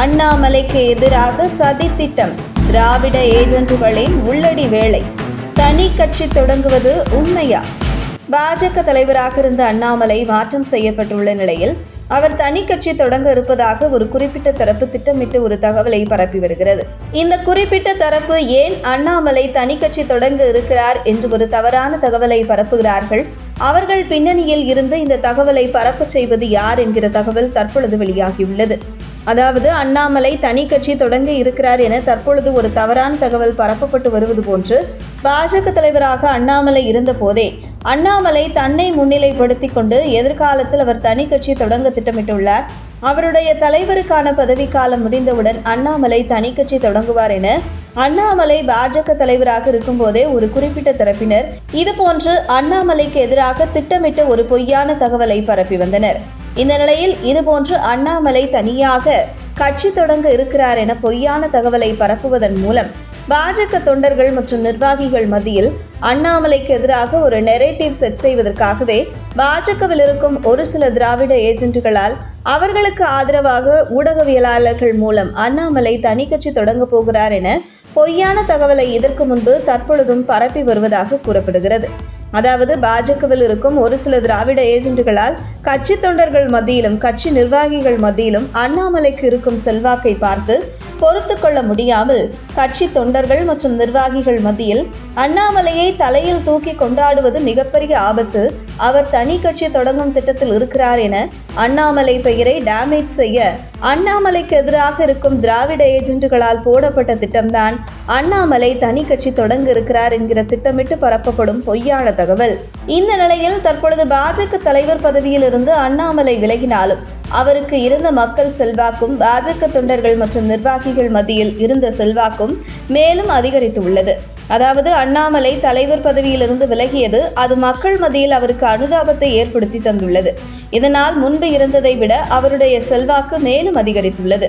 அண்ணாமலைக்கு எதிராக சதி திட்டம். திராவிட ஏஜென்ட்டுகளின் உள்ளடி வேலை. தனி கட்சி தொடங்குவது உண்மையா? பாஜக தலைவராக இருந்த அண்ணாமலை மாற்றம் செய்யப்பட்டுள்ள நிலையில் அவர் தனி கட்சி தொடங்க இருப்பதாக ஒரு குறிப்பிட்ட தரப்பு திட்டமிட்டு ஒரு தகவலை பரப்பி வருகிறது. இந்த குறிப்பிட்ட தரப்பு ஏன் அண்ணாமலை தனி கட்சி தொடங்க இருக்கிறார் என்று ஒரு தவறான தகவலை பரப்புகிறார்கள்? அவர்கள் பின்னணியில் இருந்து இந்த தகவலை பரப்பு செய்வது யார் என்கிற தகவல் தற்பொழுது வெளியாகியுள்ளது. அதாவது அண்ணாமலை தனி கட்சி தொடங்க இருக்கிறார் என தற்பொழுது ஒரு தவறான தகவல் பரப்பப்பட்டு வருவது போன்று பாஜக தலைவராக அண்ணாமலை இருந்த போதே அண்ணாமலை தன்னை முன்னிலைப்படுத்தி கொண்டு எதிர்காலத்தில் அவர் தனி கட்சி தொடங்க திட்டமிட்டுள்ளார். அவருடைய தலைவருக்கான பதவிக்காலம் முடிந்தவுடன் அண்ணாமலை தனி கட்சி தொடங்குவார் என அண்ணாமலை பாஜக தலைவராக இருக்கும்போதே ஒரு குறிப்பிட்ட தரப்பினர். இதுபோன்று அண்ணாமலைக்கு எதிராக திட்டமிட்ட ஒரு பொய்யான தகவலை பரப்பி வந்தனர். இந்த நிலையில் இதுபோன்று அண்ணாமலை தனியாக கட்சி தொடங்க இருக்கிறார் என பொய்யான தகவலை பரப்புவதன் மூலம் பாஜக தொண்டர்கள் மற்றும் நிர்வாகிகள் மத்தியில் அண்ணாமலைக்கு எதிராக ஒரு நெரேட்டிவ் செட் செய்வதற்காகவே பாஜகவில் இருக்கும் ஒரு சில திராவிட ஏஜென்ட்டுகளால் அவர்களுக்கு ஆதரவாக ஊடகவியலாளர்கள் மூலம் அண்ணாமலை தனி கட்சி தொடங்க போகிறார் என பொய்யான தகவலை இதற்கு முன்பு தற்பொழுதும் பரப்பி வருவதாக கூறப்படுகிறது. அதாவது பாஜகவில் இருக்கும் ஒரு சில திராவிட ஏஜென்ட்டுகளால் கட்சி தொண்டர்கள் மத்தியிலும் கட்சி நிர்வாகிகள் மத்தியிலும் அண்ணாமலைக்கு இருக்கும் செல்வாக்கை பார்த்து பொறுத்து கொள்ள முடியாமல் கட்சி தொண்டர்கள் மற்றும் நிர்வாகிகள் மத்தியில் அண்ணாமலையை தலையில் தூக்கி கொண்டாடுவது மிகப்பெரிய ஆபத்து. அவர் தனி கட்சி தொடங்கும் திட்டத்தில் இருக்கிறார் என அண்ணாமலை பெயரை டேமேஜ் செய்ய அண்ணாமலைக்கு எதிராக இருக்கும் திராவிட ஏஜென்ட்டுகளால் போடப்பட்ட திட்டம்தான் அண்ணாமலை தனி கட்சி தொடங்க இருக்கிறார் என்கிற திட்டமிட்டு பரப்பப்படும் பொய்யான தகவல். இந்த நிலையில் தற்பொழுது பாஜக தலைவர் பதவியில் இருந்து அண்ணாமலை விலகினாலும் அவருக்கு இருந்த மக்கள் செல்வாக்கும் பாஜக தொண்டர்கள் மற்றும் நிர்வாகிகள் மத்தியில் இருந்த செல்வாக்கும் மேலும் அதிகரித்து உள்ளது அதாவது அண்ணாமலை தலைவர் பதவியிலிருந்து விலகியது அது மக்கள் மத்தியில் அவருக்கு அனுதாபத்தை ஏற்படுத்தி தந்துள்ளது. இதனால் முன்பு இருந்ததை விட அவருடைய செல்வாக்கு மேலும் அதிகரித்துள்ளது.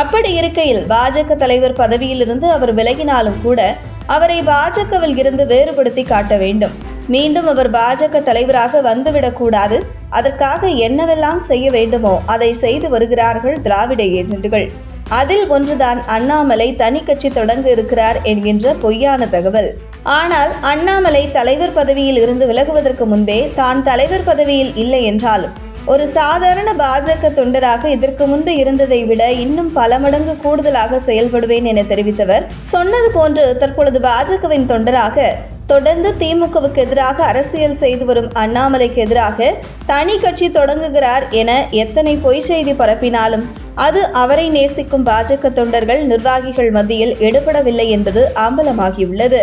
அப்படி இருக்கையில் பாஜக தலைவர் பதவியிலிருந்து அவர் விலகினாலும் கூட அவரை பாஜகவில் இருந்து வேறுபடுத்தி காட்ட வேண்டும். மீண்டும் அவர் பாஜக தலைவராக வந்துவிடக்கூடாது அதற்காக என்னவெல்லாம் செய்ய வேண்டுமோ அதை செய்து வருகிறார்கள் திராவிட ஏஜென்ட்டுகள். அதில் ஒன்றுதான் அண்ணாமலை தனி கட்சி தொடங்க இருக்கிறார் என்கின்ற பொய்யான தகவல். ஆனால் அண்ணாமலை தலைவர் பதவியில் இருந்து விலகுவதற்கு முன்பே தான் தலைவர் பதவியில் இல்லை என்றாலும் ஒரு சாதாரண பாஜக தொண்டராக இதற்கு முன்பு இருந்ததை விட இன்னும் பல மடங்கு கூடுதலாக செயல்படுவேன் என தெரிவித்தவர் சொன்னது போன்று தற்பொழுது பாஜகவின் தொண்டராக தொடர்ந்து திமுகவுக்கு எதிராக அரசியல் செய்து வரும் அண்ணாமலைக்கு எதிராக தனி கட்சி தொடங்குகிறார் என எத்தனை பொய் செய்தி பரப்பினாலும் அது அவரை நேசிக்கும் பாஜக தொண்டர்கள் நிர்வாகிகள் மத்தியில் எடுபடவில்லை என்பது அம்பலமாகியுள்ளது